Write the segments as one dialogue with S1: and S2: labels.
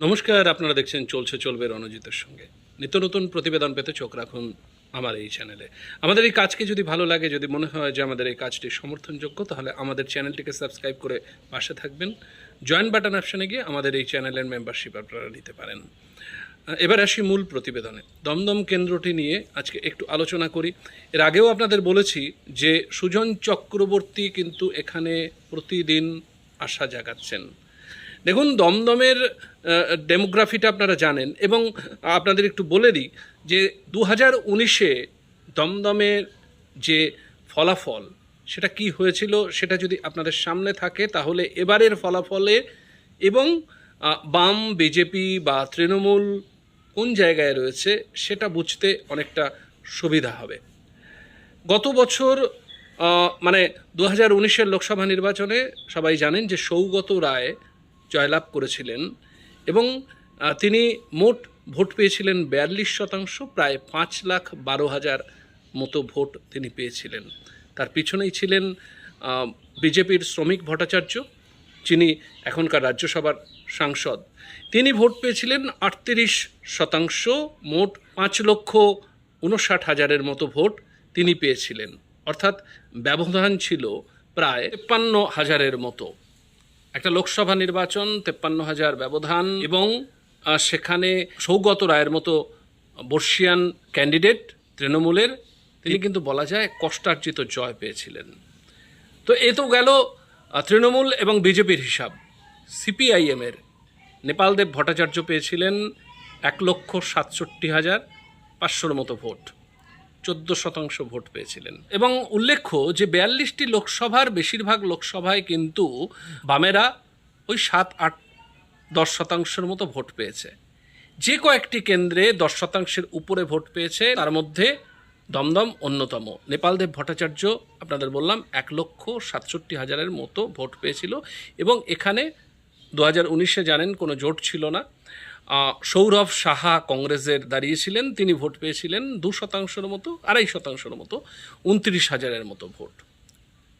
S1: নমস্কার, আপনারা দেখছেন চলছে, চলবে রণজিতের সঙ্গে। নিত্য নতুন প্রতিবেদন পেতে চোখ রাখুন আমার এই চ্যানেলে। আমাদের এই কাজকে যদি ভালো লাগে, যদি মনে হয় যে আমাদের এই কাজটি সমর্থনযোগ্য, তাহলে আমাদের চ্যানেলটিকে সাবস্ক্রাইব করে পাশে থাকবেন। জয়েন বাটন অপশানে গিয়ে আমাদের এই চ্যানেলের মেম্বারশিপ আপনারা নিতে পারেন। এবার আসি মূল প্রতিবেদনে। দমদম কেন্দ্রটি নিয়ে আজকে একটু আলোচনা করি। এর আগেও আপনাদের বলেছি যে সুজন চক্রবর্তী কিন্তু এখানে প্রতিদিন আশা জাগাচ্ছেন। দেখুন, দমদমের ডেমোগ্রাফিটা আপনারা জানেন, এবং আপনাদের একটু বলে দিই যে দু হাজার উনিশে দমদমের যে ফলাফল, সেটা কি হয়েছিল সেটা যদি আপনাদের সামনে থাকে, তাহলে এবারের ফলাফলে এবং বাম, বিজেপি বা তৃণমূল কোন জায়গায় রয়েছে, সেটা বুঝতে অনেকটা সুবিধা হবে। গত বছর মানে দু হাজার উনিশের লোকসভা নির্বাচনে সবাই জানেন যে সৌগত রায় জয়লাভ করেছিলেন এবং তিনি মোট ভোট পেয়েছিলেন বিয়াল্লিশ শতাংশ, প্রায় পাঁচ লাখ বারো হাজার মতো ভোট তিনি পেয়েছিলেন। তার পিছনেই ছিলেন বিজেপির শ্রমিক ভট্টাচার্য, যিনি এখনকার রাজ্যসভার সাংসদ। তিনি ভোট পেয়েছিলেন আটত্রিশ শতাংশ, মোট পাঁচ লক্ষ উনষাট হাজারের মতো ভোট তিনি পেয়েছিলেন। অর্থাৎ ব্যবধান ছিল প্রায় তেপ্পান্ন হাজারের মতো। একটা লোকসভা নির্বাচন, তেপ্পান্ন হাজার ব্যবধান, এবং সেখানে সৌগত রায়ের মতো বর্ষিয়ান ক্যান্ডিডেট তৃণমূলের, তিনি কিন্তু বলা যায় কষ্টার্জিত জয় পেয়েছিলেন। তো এ তো গেল তৃণমূল এবং বিজেপির হিসাব। সিপিআইএমের নেপালদেব ভট্টাচার্য পেয়েছিলেন এক লক্ষ সাতষট্টি হাজার পাঁচশোর মতো ভোট। চোদ্দ শতাংশ ভোট পেয়েছিলেন। এবং উল্লেখ্য যে বিয়াল্লিশটি লোকসভার বেশিরভাগ লোকসভায় কিন্তু বামেরা ওই সাত, আট, দশ শতাংশের মতো ভোট পেয়েছে। যে কয়েকটি কেন্দ্রে দশ শতাংশের উপরে ভোট পেয়েছে, তার মধ্যে দমদম অন্যতম। নেপালদেব ভট্টাচার্য, আপনাদের বললাম, এক লক্ষ সাতষট্টি হাজারের মতো ভোট পেয়েছিল এবং এখানে দু হাজার উনিশে জানেন কোনো জোট ছিল না। সৌরভ সাহা কংগ্রেসের দাঁড়িয়েছিলেন, তিনি ভোট পেয়েছিলেন দু শতাংশের মতো, আড়াই শতাংশের মতো, উনত্রিশ হাজারের মতো ভোট।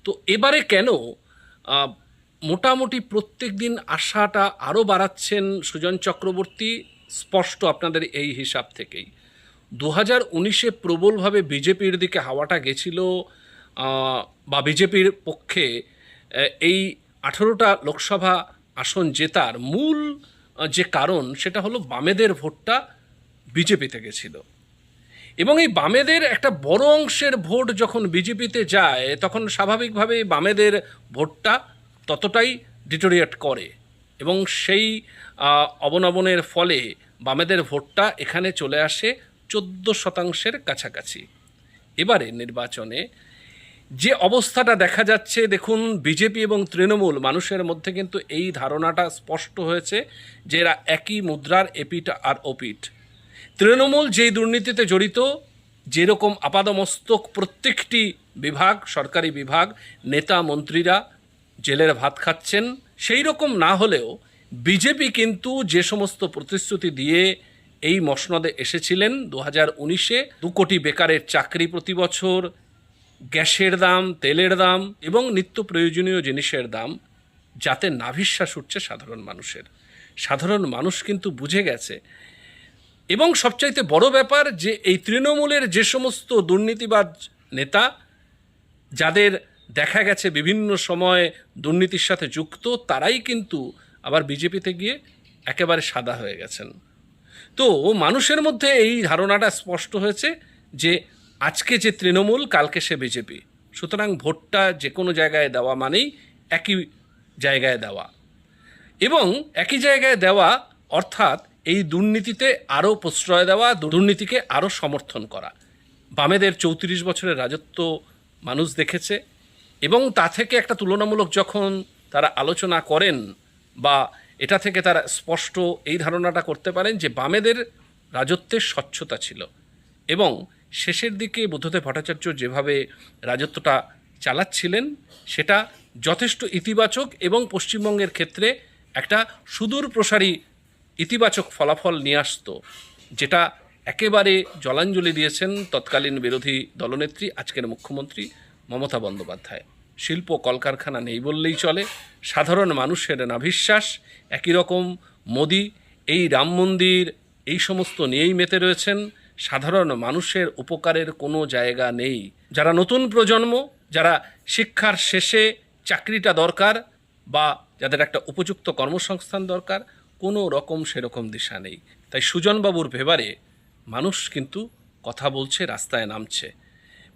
S1: তো এবারে কেন মোটামুটি প্রত্যেক দিন আশাটা আরও বাড়াচ্ছেন সুজন চক্রবর্তী? স্পষ্ট আপনাদের এই হিসাব থেকেই। দু হাজার উনিশে প্রবলভাবে বিজেপির দিকে হাওয়াটা গেছিল বা বিজেপির পক্ষে এই আঠেরোটা লোকসভা আসন জেতার মূল যে কারণ সেটা হলো বামেদের ভোটটা বিজেপিতে গেছিল। এবং এই বামেদের একটা বড় অংশের ভোট যখন বিজেপিতে যায় তখন স্বাভাবিকভাবেই বামেদের ভোটটা ততটাই ডিটোরিয়েট করে। এবং সেই আহ, অবনমনের ফলে বামেদের ভোটটা এখানে চলে আসে চোদ্দ শতাংশের কাছাকাছি। এবারে নির্বাচনে যে অবস্থাটা দেখা যাচ্ছে, দেখুন, বিজেপি এবং তৃণমূল, মানুষের মধ্যে কিন্তু এই ধারণাটা স্পষ্ট হয়েছে যে এরা একই মুদ্রার এপিট আর ওপিট তৃণমূল যেই দুর্নীতিতে জড়িত, যেরকম আপাদমস্তক প্রত্যেকটি বিভাগ, সরকারি বিভাগ, নেতা, মন্ত্রীরা জেলের ভাত খাচ্ছেন, সেই রকম না হলেও বিজেপি কিন্তু যে সমস্ত প্রতিশ্রুতি দিয়ে এই মসনদে এসেছিলেন, দু হাজার উনিশে দু কোটি বেকারের চাকরি প্রতি বছর গ্যাসের দাম, তেলের দাম এবং নিত্য প্রয়োজনীয় জিনিসের দাম যাতে নাভিশ্বাস উঠছে সাধারণ মানুষের। সাধারণ মানুষ কিন্তু বুঝে গেছে। এবং সবচাইতে বড় ব্যাপার যে এই তৃণমূলের যে সমস্ত দুর্নীতিবাজ নেতা, যাদের দেখা গেছে বিভিন্ন সময় দুর্নীতির সাথে যুক্ত, তারাই কিন্তু আবার বিজেপিতে গিয়ে একেবারে সাদা হয়ে গেছেন। তো মানুষের মধ্যে এই ধারণাটা স্পষ্ট হয়েছে যে আজকে যে তৃণমূল, কালকে সে বিজেপি। সুতরাং ভোটটা যে কোনো জায়গায় দেওয়া মানেই একই জায়গায় দেওয়া। এবং একই জায়গায় দেওয়া অর্থাৎ এই দুর্নীতিতে আরও প্রশ্রয় দেওয়া, দুর্নীতিকে আরও সমর্থন করা। বামেদের চৌত্রিশ বছরের রাজত্ব মানুষ দেখেছে এবং তা থেকে একটা তুলনামূলক যখন তারা আলোচনা করেন বা এটা থেকে তারা স্পষ্ট এই ধারণাটা করতে পারেন যে বামেদের রাজত্বের স্বচ্ছতা ছিল। এবং শেষের দিকে বুদ্ধদেব ভট্টাচার্য যেভাবে রাজত্বটা চালাচ্ছিলেন, সেটা যথেষ্ট ইতিবাচক এবং পশ্চিমবঙ্গের ক্ষেত্রে একটা সুদূর প্রসারী ইতিবাচক ফলাফল নিয়ে আসতো, যেটা একেবারে জলাঞ্জলি দিয়েছেন তৎকালীন বিরোধী দলনেত্রী, আজকের মুখ্যমন্ত্রী মমতা বন্দ্যোপাধ্যায়। শিল্প কলকারখানা নেই বললেই চলে, সাধারণ মানুষের নাভিশ্বাস, একই রকম মোদি, এই রাম মন্দির, এই সমস্ত নিয়েই মেতে রয়েছেন। সাধারণ মানুষের উপকারের কোনো জায়গা নেই। যারা নতুন প্রজন্ম, যারা শিক্ষার শেষে চাকরিটা দরকার বা যাদের একটা উপযুক্ত কর্মসংস্থান দরকার, কোনো রকম সেরকম দিশা নেই। তাই সুজনবাবুর ভেবারে মানুষ কিন্তু কথা বলছে, রাস্তায় নামছে।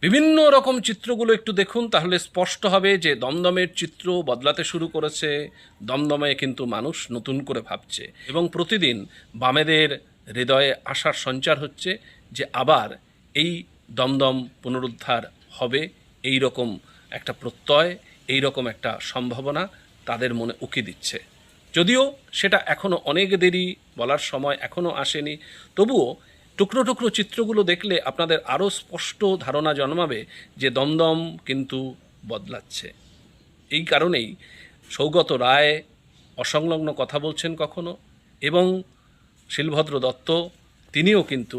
S1: বিভিন্ন রকম চিত্রগুলো একটু দেখুন, তাহলে স্পষ্ট হবে যে দমদমের চিত্র বদলাতে শুরু করেছে। দমদমে কিন্তু মানুষ নতুন করে ভাবছে এবং প্রতিদিন বামেদের হৃদয়ে আশার সঞ্চার হচ্ছে যে আবার এই দমদম পুনরুদ্ধার হবে এই রকম একটা প্রত্যয় এই রকম একটা সম্ভাবনা তাদের মনে উকি দিচ্ছে। যদিও সেটা এখনও অনেক দেরি বলার সময় এখনও আসেনি, তবুও টুকরো টুকরো চিত্রগুলো দেখলে আপনাদের আরও স্পষ্ট ধারণা জন্মাবে যে দমদম কিন্তু বদলাচ্ছে। এই কারণেই সৌগত রায় অসংলগ্ন কথা বলছেন কখনো? এবং শিলভদ্র দত্ত, তিনিও কিন্তু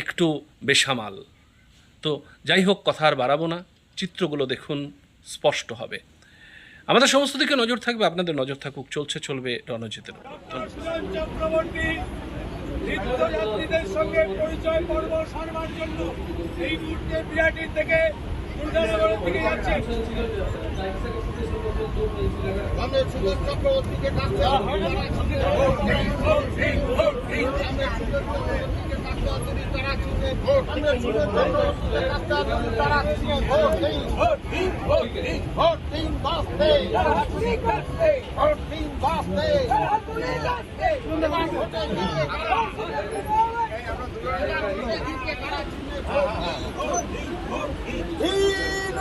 S1: একটু বেসামাল। তো যাই হোক, কথা আর বাড়াবো না। চিত্রগুলো দেখুন, স্পষ্ট হবে। আমাদের সমস্ত দিকে নজর থাকবে, আপনাদের নজর থাকুক, চলছে, চলবে রণজিতের
S2: সঙ্গে পরিচয় জন্য। এই মুহূর্তে থেকে দুর্গানগরের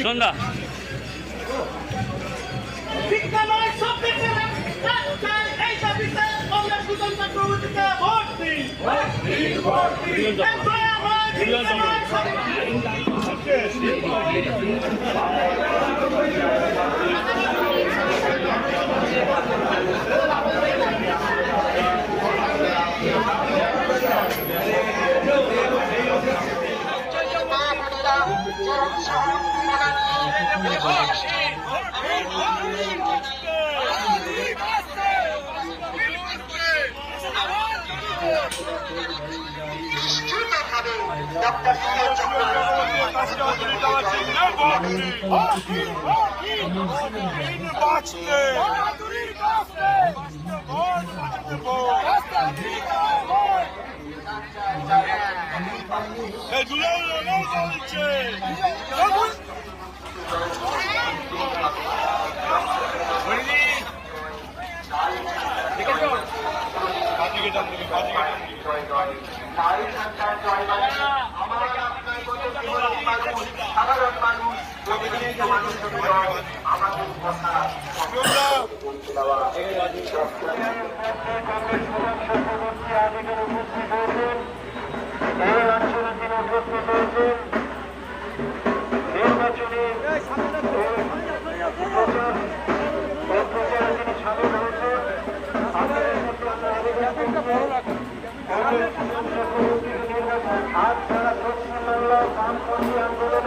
S3: আমি সুন্দর চক্রবর্তীকে সুন্দর চক্রবর্তীকে তারা ছিনে ভোট আমি সুন্দর চক্রবর্তীকে ডাকতে আমি তারা ছিনে ভোট দিন ভোট দিন বাঁচতে ভোট দিন বাঁচতে ভোটে জিতে দিন
S2: কিষান সরকার সাথে লাভ জিলাফাত
S4: সুজন চক্রবর্তী সন্ধ্যা
S2: বিজ্ঞানের সব দিকে এই দাবিতে আমরা উপস্থিত চক্রবর্তীকে
S4: সুজন চক্রবর্তী
S2: লাইন হচ্ছে কিনা একবার